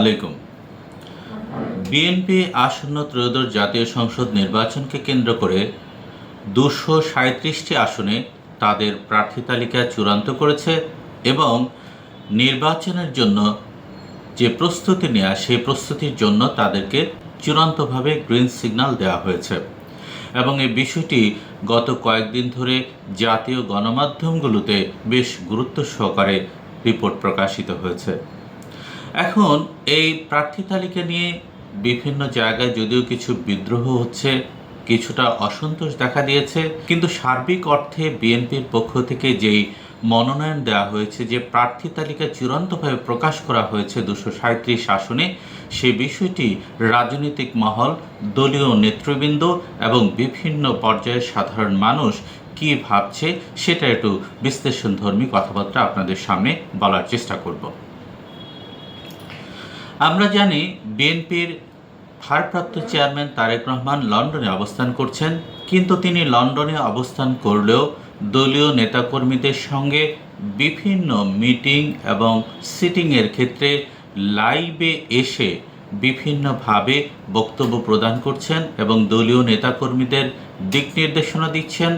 আলাইকুম। বিএনপি আসন্ন ত্রয়োদশ জাতীয় সংসদ নির্বাচনকে কেন্দ্র করে দুশো সাঁত্রিশটি আসনে তাদের প্রার্থী তালিকা চূড়ান্ত করেছে এবং নির্বাচনের জন্য যে প্রস্তুতি নেওয়া সেই প্রস্তুতির জন্য তাদেরকে চূড়ান্তভাবে গ্রিন সিগন্যাল দেওয়া হয়েছে। এবং এই বিষয়টি গত কয়েকদিন ধরে জাতীয় গণমাধ্যমগুলোতে বেশ গুরুত্ব সহকারে রিপোর্ট প্রকাশিত হয়েছে। এখন এই প্রার্থী তালিকা নিয়ে বিভিন্ন জায়গায় যদিও কিছু বিদ্রোহ হচ্ছে, কিছুটা অসন্তোষ দেখা দিয়েছে, কিন্তু সার্বিক অর্থে বিএনপির পক্ষ থেকে যেই মনোনয়ন দেওয়া হয়েছে, যে প্রার্থী তালিকা চূড়ান্তভাবে প্রকাশ করা হয়েছে দুশো সাঁত্রিশ আসনে, সে বিষয়টি রাজনৈতিক মহল, দলীয় নেতৃবৃন্দ এবং বিভিন্ন পর্যায়ের সাধারণ মানুষ কি ভাবছে, সেটা একটু বিশ্লেষণধর্মী কথাবার্তা আপনাদের সামনে বলার চেষ্টা করব। আমরা জানি বিএনপির ভারপ্রাপ্ত চেয়ারম্যান তারেক রহমান লন্ডনে অবস্থান করছেন, কিন্তু তিনি লন্ডনে অবস্থান করলেও দলীয় নেতাকর্মীদের সঙ্গে বিভিন্ন মিটিং এবং সিটিংয়ের ক্ষেত্রে লাইভে এসে বিভিন্নভাবে বক্তব্য প্রদান করছেন এবং দলীয় নেতাকর্মীদের দিক নির্দেশনা দিচ্ছেন।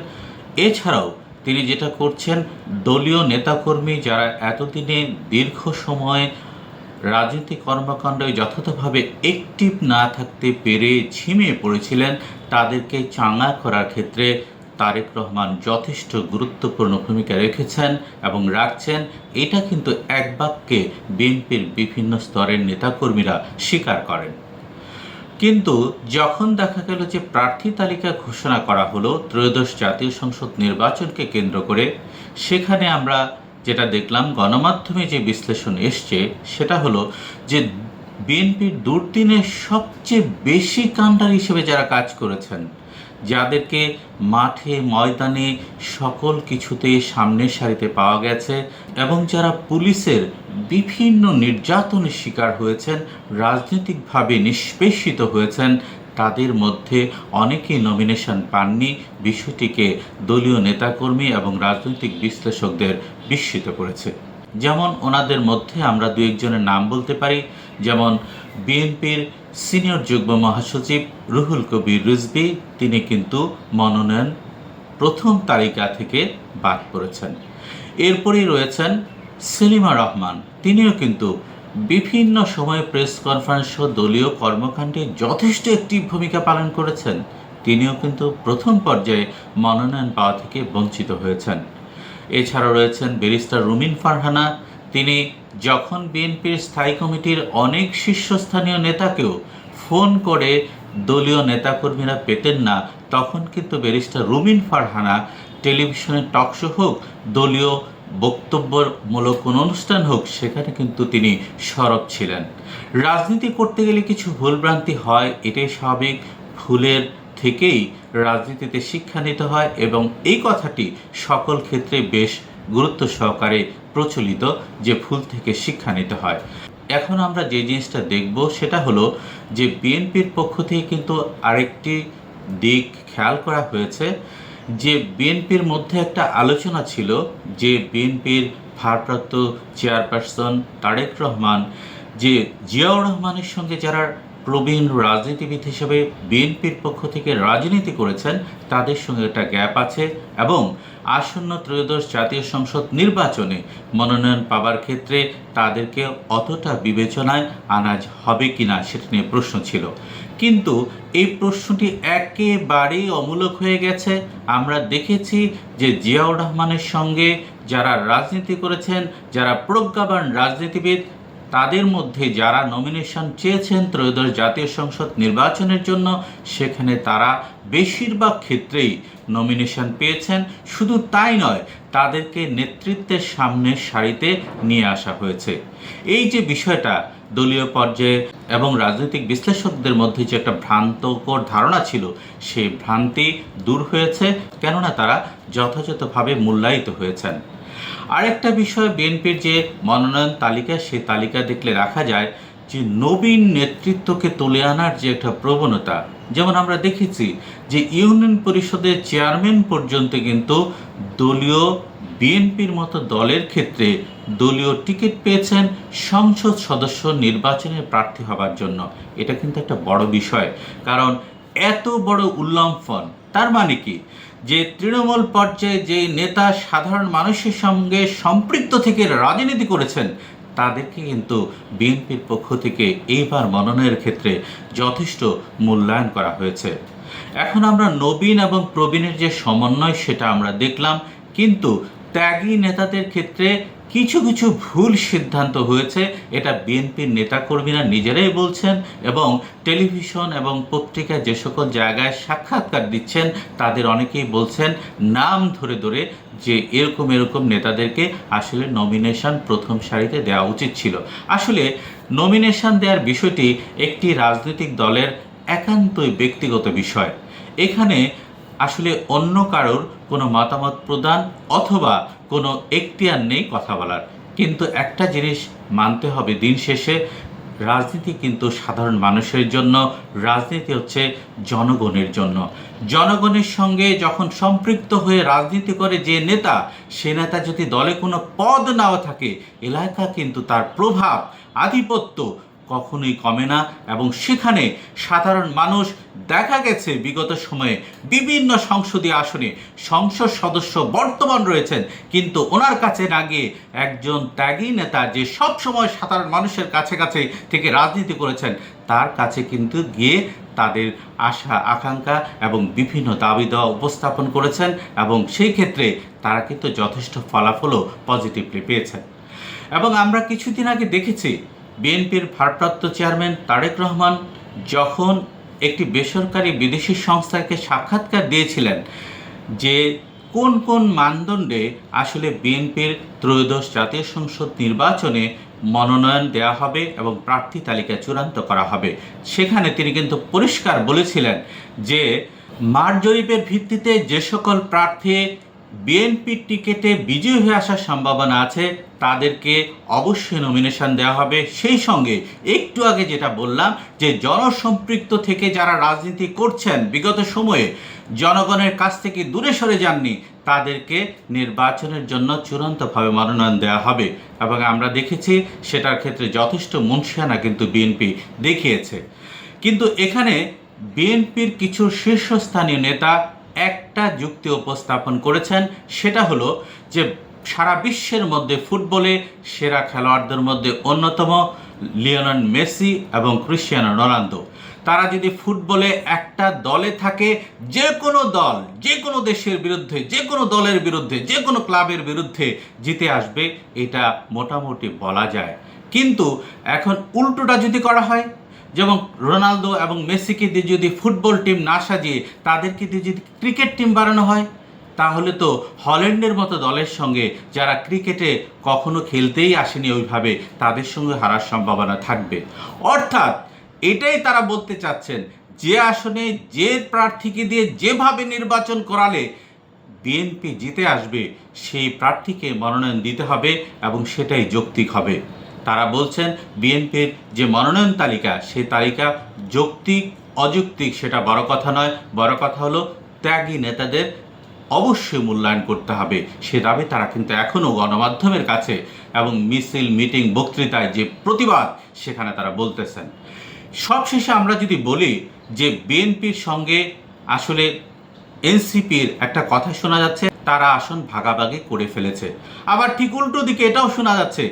এছাড়াও তিনি যেটা করছেন, দলীয় নেতাকর্মী যারা এতদিনে দীর্ঘ সময় রাজনৈতিক কর্মকাণ্ডে যথাযথভাবে একটিভ না থাকতে পেরে ঝিমিয়ে পড়েছিলেন তাদেরকে চাঙ্গা করার ক্ষেত্রে তারেক রহমান যথেষ্ট গুরুত্বপূর্ণ ভূমিকা রেখেছেন এবং রাখছেন। এটা কিন্তু এক বাক্যে বিএনপির বিভিন্ন স্তরের নেতাকর্মীরা স্বীকার করেন। কিন্তু যখন দেখা গেল যে প্রার্থী তালিকা ঘোষণা করা হলো, ত্রয়োদশ জাতীয় সংসদ নির্বাচনকে কেন্দ্র করে, সেখানে আমরা যেটা দেখলাম, গণমাধ্যমে যে বিশ্লেষণ এসছে, সেটা হলো যে বিএনপির দুর্দিনের সবচেয়ে বেশি কাণ্ডার হিসেবে যারা কাজ করেছেন, যাদেরকে মাঠে, ময়দানে সকল কিছুতে সামনের সারিতে পাওয়া গেছে এবং যারা পুলিশের বিভিন্ন নির্যাতনের শিকার হয়েছেন, রাজনৈতিকভাবে নিষ্পেষিত হয়েছেন তাদের মধ্যে অনেকেই নমিনেশন পাননি। বিষয়টিকে দলীয় নেতাকর্মী এবং রাজনৈতিক বিশ্লেষকদের বিস্মিত করেছে। যেমন ওনাদের মধ্যে আমরা দু একজনের নাম বলতে পারি, যেমন বিএনপির সিনিয়র যুগ্ম মহাসচিব রুহুল কবির রিজভি, তিনি কিন্তু মনোনয়ন প্রথম তালিকা থেকে বাদ পড়েছেন। এরপরেই রয়েছেন সেলিমা রহমান, তিনিও কিন্তু বিভিন্ন সময়ে প্রেস কনফারেন্স দলীয় কর্মকাণ্ডে যথেষ্ট একটি ভূমিকা পালন করেছেন। তিনিও কিন্তু প্রথম পর্যায়ে মনোনয়ন পাওয়া থেকে বঞ্চিত হয়েছেন। এছাড়া রয়েছেন ব্যারিস্টার রুমিন ফারহানা। তিনি যখন বিএনপির স্থায়ী কমিটির অনেক শীর্ষস্থানীয় নেতাকেও ফোন করে দলীয় নেতাকর্মীরা পেতেন না, তখন কিন্তু ব্যারিস্টার রুমিন ফারহানা টেলিভিশনের টকশো হোক, দলীয় বক্তব্যমূলক কোনো অনুষ্ঠান হোক, সেখানে কিন্তু তিনি সরব ছিলেন। রাজনীতি করতে গেলে কিছু ভুলভ্রান্তি হয়, এটাই স্বাভাবিক। ভুলের থেকেই রাজনীতিতে শিক্ষা নিতে হয় এবং এই কথাটি সকল ক্ষেত্রে বেশ গুরুত্ব সহকারে প্রচলিত যে ভুল থেকে শিক্ষা নিতে হয়। এখন আমরা যে জিনিসটা দেখব, সেটা হলো যে বিএনপির পক্ষ থেকে কিন্তু আরেকটি দিক খেয়াল করা হয়েছে। যে বিএনপির মধ্যে একটা আলোচনা ছিল, যে বিএনপির ভারপ্রাপ্ত চেয়ারপারসন তারেক রহমান, যে জিয়াউর রহমানের সঙ্গে যারা প্রবীণ রাজনীতিবিদ হিসেবে বিএনপির পক্ষ থেকে রাজনীতি করেছেন, তাদের সঙ্গে একটা গ্যাপ আছে এবং আসন্ন ত্রয়োদশ জাতীয় সংসদ নির্বাচনে মনোনয়ন পাবার ক্ষেত্রে তাদেরকে অতটা বিবেচনায় আনাজ হবে কিনা সেটা নিয়ে প্রশ্ন ছিল। কিন্তু এই প্রশ্নটি একেবারেই অমূলক হয়ে গেছে। আমরা দেখেছি যে জিয়াউর রহমানের সঙ্গে যারা রাজনীতি করেছেন, যারা প্রজ্ঞাবান রাজনীতিবিদ, তাদের মধ্যে যারা নমিনেশন চেয়েছেন ত্রয়োদশ জাতীয় সংসদ নির্বাচনের জন্য, সেখানে তারা বেশিরভাগ ক্ষেত্রেই নমিনেশন পেয়েছেন। শুধু তাই নয়, তাদেরকে নেতৃত্বের সামনের সারিতে নিয়ে আসা হয়েছে। এই যে বিষয়টা, দলীয় পর্যায়ে এবং রাজনৈতিক বিশ্লেষকদের মধ্যে যে একটা ভ্রান্তকর ধারণা ছিল, সেই ভ্রান্তি দূর হয়েছে, কেননা তারা যথাযথভাবে মূল্যায়িত হয়েছেন। আরেকটা বিষয়, বিএনপির যে মনোনয়ন তালিকা, সেই তালিকা দেখলে রাখা যায় যে নবীন নেতৃত্বকে তুলে আনার যে একটা প্রবণতা, যেমন আমরা দেখেছি যে ইউনিয়ন পরিষদের চেয়ারম্যান পর্যন্ত কিন্তু দলীয় বিএনপির মতো দলের ক্ষেত্রে দলীয় টিকিট পেয়েছেন সংসদ সদস্য নির্বাচনে প্রার্থী হবার জন্য। এটা কিন্তু একটা বড় বিষয়, কারণ এত বড় উল্লম্ফন, তার মানে কি? যে তৃণমূল পর্যায়ে যে নেতা সাধারণ মানুষের সঙ্গে সম্পৃক্ত থেকে রাজনীতি করেছেন, তাদেরকে কিন্তু বিএনপির পক্ষ থেকে এইবার মনোনয়নের ক্ষেত্রে যথেষ্ট মূল্যায়ন করা হয়েছে। এখন আমরা নবীন এবং প্রবীণের যে সমন্বয়, সেটা আমরা দেখলাম, কিন্তু ত্যাগী নেতাদের ক্ষেত্রে কিছু কিছু ভুল সিদ্ধান্ত হয়েছে, এটা বিএনপির নেতাকর্মীরা নিজেরাই বলছেন এবং টেলিভিশন এবং পত্রিকায় যে সকল জায়গায় সাক্ষাৎকার দিচ্ছেন, তাদের অনেকেই বলছেন নাম ধরে ধরে যে এরকম এরকম নেতাদেরকে আসলে নমিনেশন প্রথম সারিতে দেওয়া উচিত ছিল। আসলে নমিনেশন দেওয়ার বিষয়টি একটি রাজনৈতিক দলের একান্তই ব্যক্তিগত বিষয়। এখানে আসলে অন্য কারোর কোনো মতামত প্রদান অথবা কোনো এখতিয়ার নেই কথা বলার। কিন্তু একটা জিনিস মানতে হবে দিন শেষে, রাজনীতি কিন্তু সাধারণ মানুষের জন্য, রাজনীতি হচ্ছে জনগণের জন্য। জনগণের সঙ্গে যখন সম্পৃক্ত হয়ে রাজনীতি করে যে নেতা, সে নেতা যদি দলে কোনো পদ নাও থাকে, এলাকা কিন্তু তার প্রভাব, আধিপত্য কখনোই কমে না এবং সেখানে সাধারণ মানুষ দেখা গেছে বিগত সময়ে বিভিন্ন সংসদীয় আসনে সংসদ সদস্য বর্তমান রয়েছেন, কিন্তু ওনার কাছে না গিয়ে একজন ত্যাগী নেতা যে সব সময় সাধারণ মানুষের কাছে কাছে থেকে রাজনীতি করেছেন, তার কাছে কিন্তু গিয়ে তাদের আশা, আকাঙ্ক্ষা এবং বিভিন্ন দাবি দেওয়া উপস্থাপন করেছেন এবং সেই ক্ষেত্রে তারা কিন্তু যথেষ্ট ফলাফলও পজিটিভলি পেয়েছেন। এবং আমরা কিছুদিন আগে দেখেছি বিএনপির ভারপ্রাপ্ত চেয়ারম্যান তারেক রহমান যখন একটি বেসরকারি বিদেশি সংস্থাকে সাক্ষাৎকার দিয়েছিলেন যে কোন কোন মানদণ্ডে আসলে বিএনপির ত্রয়োদশ জাতীয় সংসদ নির্বাচনে মনোনয়ন দেওয়া হবে এবং প্রার্থী তালিকা চূড়ান্ত করা হবে, সেখানে তিনি কিন্তু পরিষ্কার বলেছিলেন যে মাঠ জরিপের ভিত্তিতে যে সকল প্রার্থী বিএনপির টিকেটে বিজয়ী হয়ে আসার সম্ভাবনা আছে, তাদেরকে অবশ্যই নমিনেশন দেওয়া হবে। সেই সঙ্গে একটু আগে যেটা বললাম যে জনসম্পৃক্ত থেকে যারা রাজনীতি করছেন, বিগত সময়ে জনগণের কাছ থেকে দূরে সরে যাননি, তাদেরকে নির্বাচনের জন্য চূড়ান্তভাবে মনোনয়ন দেওয়া হবে। এবং আমরা দেখেছি সেটার ক্ষেত্রে যথেষ্ট মুন্সিয়ানা কিন্তু বিএনপি দেখিয়েছে। কিন্তু এখানে বিএনপির কিছু শীর্ষস্থানীয় নেতা একটা যুক্তি উপস্থাপন করেছেন, সেটা হলো যে সারা বিশ্বের মধ্যে ফুটবলে সেরা খেলোয়াড়দের মধ্যে অন্যতম লিওনেল মেসি এবং ক্রিশ্চিয়ানো রোনালদো। তারা যদি ফুটবলে একটা দলে থাকে, যে কোনো দল, যে কোনো দেশের বিরুদ্ধে, যে কোনো দলের বিরুদ্ধে, যে কোনো ক্লাবের বিরুদ্ধে জিতে আসবে, এটা মোটামুটি বলা যায়। কিন্তু এখন উল্টোটা যদি করা হয় যেমন রোনালদো এবং মেসিকে দিয়ে যদি ফুটবল টিম না সাজিয়ে তাদেরকে দিয়ে যদি ক্রিকেট টিম বানানো হয়, তাহলে তো হল্যান্ডের মতো দলের সঙ্গে যারা ক্রিকেটে কখনো খেলতেই আসেনি ওইভাবে, তাদের সঙ্গে হারার সম্ভাবনা থাকবে। অর্থাৎ এটাই তারা বলতে চাচ্ছেন, যে আসনে যে প্রার্থীকে দিয়ে যেভাবে নির্বাচন করালে বিএনপি জিতে আসবে, সেই প্রার্থীকে মনোনয়ন দিতে হবে এবং সেটাই যৌক্তিক হবে। তারা বলছেন, বিএনপির যে মনোনয়ন তালিকা, সেই তালিকা যৌক্তিক, অযৌক্তিক সেটা বড় কথা নয়। বড় কথা হলো, ত্যাগী নেতাদের অবশ্যই মূল্যায়ন করতে হবে। সে দাবি তারা কিন্তু এখনও গণমাধ্যমের কাছে এবং মিছিল, মিটিং, বক্তৃতায় যে প্রতিবাদ, সেখানে তারা বলতেছেন। সবশেষে আমরা যদি বলি যে বিএনপির সঙ্গে আসলে এনসিপির একটা কথা শোনা যাচ্ছে। তারা আসন ভাগাভাগি করে ফেলেছে। আবার ঠিক উল্টো দিকে এটাও শোনা যাচ্ছে,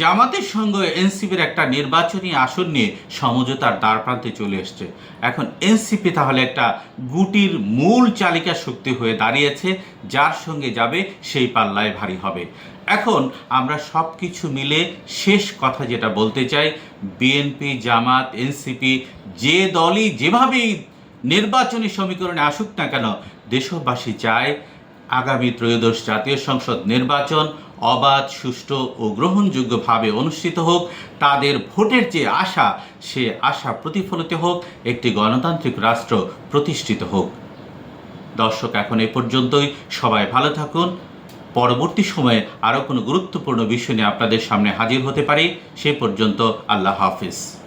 জামাতের সঙ্গে এনসিপির একটা নির্বাচনী আসন নিয়ে সমঝোতার দ্বার প্রান্তে চলে এসছে। এখন এনসিপি তাহলে একটা গুটির মূল চালিকা শক্তি হয়ে দাঁড়িয়েছে, যার সঙ্গে যাবে সেই পাল্লায় ভারী হবে। এখন আমরা সব কিছু মিলে শেষ কথা যেটা বলতে চাই, বিএনপি, জামাত, এনসিপি যে দলই যেভাবেই নির্বাচনী সমীকরণে আসুক না কেন, দেশবাসী চায় আগামী ত্রয়োদশ জাতীয় সংসদ নির্বাচন অবাধ, সুষ্ঠু ও গ্রহণযোগ্যভাবে অনুষ্ঠিত হোক, তাদের ভোটের যে আশা, সে আশা প্রতিফলিত হোক, একটি গণতান্ত্রিক রাষ্ট্র প্রতিষ্ঠিত হোক। দর্শক, এখন এ পর্যন্তই। সবাই ভালো থাকুন। পরবর্তী সময়ে আরও কোনো গুরুত্বপূর্ণ বিষয় নিয়ে আপনাদের সামনে হাজির হতে পারি। সে পর্যন্ত আল্লাহ হাফিজ।